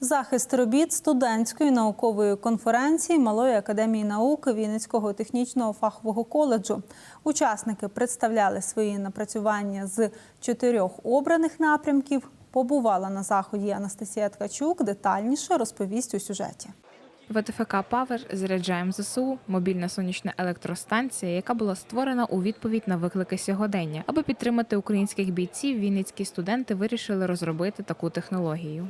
Захист робіт студентської наукової конференції Малої академії наук Вінницького технічного фахового коледжу. Учасники представляли свої напрацювання з чотирьох обраних напрямків. Побувала на заході Анастасія Ткачук. Детальніше розповість у сюжеті. ВТФК Павер заряджаємо ЗСУ мобільна сонячна електростанція, яка була створена у відповідь на виклики сьогодення. Аби підтримати українських бійців, вінницькі студенти вирішили розробити таку технологію.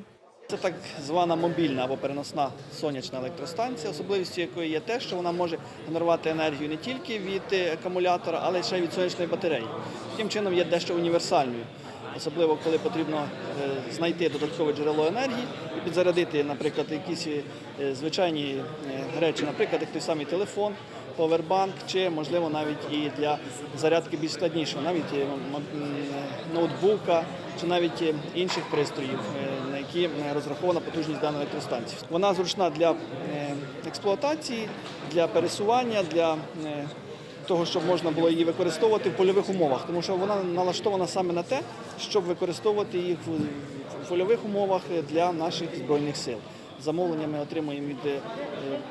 Це так звана мобільна або переносна сонячна електростанція, особливістю якої є те, що вона може генерувати енергію не тільки від е, акумулятора, але ще й від сонячної батареї. Таким чином є дещо універсальною, особливо коли потрібно е, знайти додаткове джерело енергії і підзарядити, наприклад, якісь е, звичайні речі, наприклад, як той самий телефон, повербанк, чи можливо навіть і для зарядки більш складнішого, навіть е, ноутбука чи навіть е, інших пристроїв, е, на які розрахована потужність даної електростанції. Вона зручна для експлуатації, для пересування, для того, щоб можна було її використовувати в польових умовах, тому що вона налаштована саме на те, щоб використовувати в в польових умовах для наших збройних сил. Замовлення ми отримуємо від е,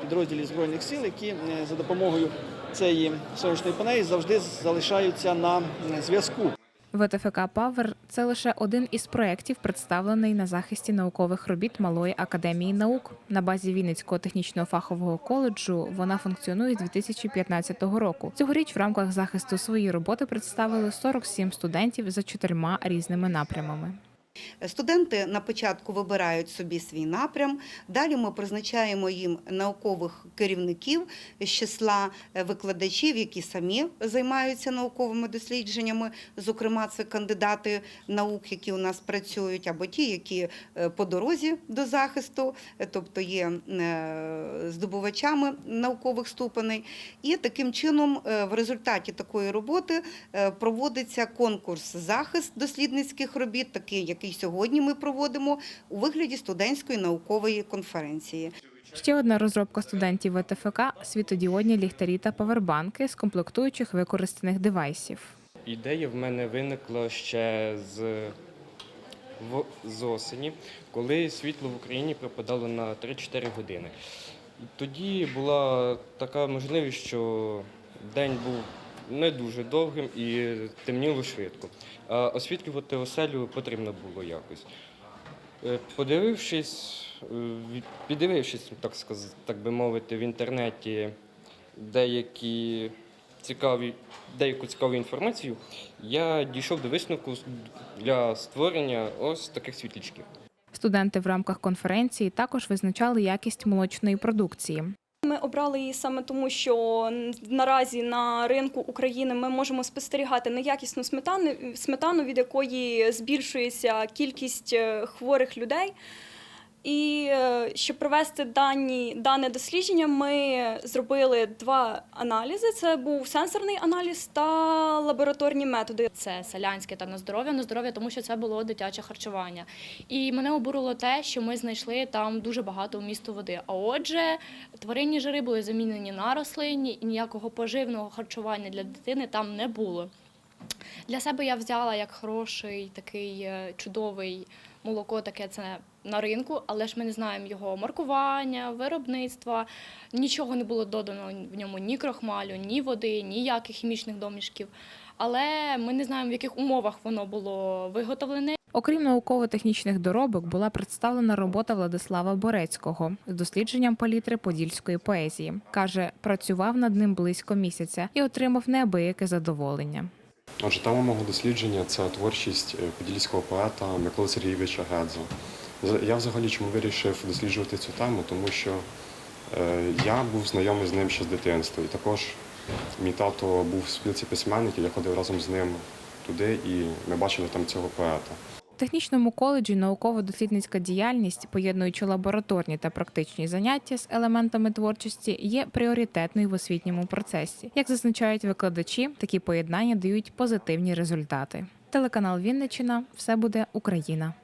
підрозділів збройних сил, які е, за допомогою цієї сонячної панелі завжди залишаються на зв'язку. ВТФК Павер це лише один із проєктів, представлений на захисті наукових робіт Малої академії наук. На базі Вінницького технічного фахового коледжу вона функціонує з 2015 року. Цьогоріч в рамках захисту своєї роботи представили 47 студентів за чотирма різними напрямами. Студенти на початку вибирають собі свій напрям. Далі ми призначаємо їм наукових керівників з числа е, викладачів, які самі займаються науковими дослідженнями. Зокрема, це кандидати наук, які у нас працюють, або ті, які е, по дорозі до захисту, е, тобто є здобувачами наукових ступеней. І таким чином, в результаті такої роботи проводиться конкурс захист дослідницьких робіт, такий, який сьогодні ми проводимо у вигляді студентської наукової конференції. Ще одна розробка студентів ВТФК – світодіодні ліхтарі та павербанки з комплектуючих використаних девайсів. Ідея в мене виникла ще з, в, з осені, коли світло в Україні пропадало на 3-4 години. Тоді була така можливість, що день був не дуже довгим і темніло швидко. Освітлювати оселю потрібно було якось. Е, Подивившись, е, піддивившись, так сказати, так би мовити, в інтернеті деякі цікаві, деяку цікаву інформацію, я дійшов до висновку для створення ось таких світлячків. Студенти в рамках конференції також визначали якість молочної продукції. Ми обрали її саме тому, що наразі на ринку України ми можемо спостерігати неякісну сметану, сметану, від якої збільшується кількість е, хворих людей. І е, щоб провести дані, дане дослідження, ми зробили два аналізи: це був сенсорний аналіз та лабораторні методи. Це селянське та на здоров'я, на здоров'я, тому що це було дитяче харчування. І мене обурило те, що ми знайшли там дуже багато вмісту води. А отже, тваринні жири були замінені на рослинні, і ніякого поживного харчування для дитини там не було. Для себе я взяла як хороший такий е, чудовий молоко, таке це на ринку, але ж ми не знаємо його маркування, виробництва. Нічого не було додано в ньому ні крохмалю, ні води, ніяких хімічних домішків. Але ми не знаємо, в яких умовах воно було виготовлене. Окрім науково-технічних доробок, була представлена робота Владислава Борецького з дослідженням палітри подільської поезії. Каже, працював над ним близько місяця і отримав неабияке задоволення. Отже, тема мого дослідження це творчість е, подільського поета Миколи Сергійовича Гедзо. Я взагалі чому вирішив досліджувати цю тему, тому що е, я був знайомий з ним ще з дитинства. І також мій тато був в спілці письменників, я ходив разом з ним туди, і ми бачили там цього поета. Технічному коледжі науково-дослідницька діяльність, поєднуючи лабораторні та практичні заняття з елементами творчості, є пріоритетною в освітньому процесі. Як зазначають викладачі, такі поєднання дають позитивні результати. Телеканал Вінничина все буде Україна.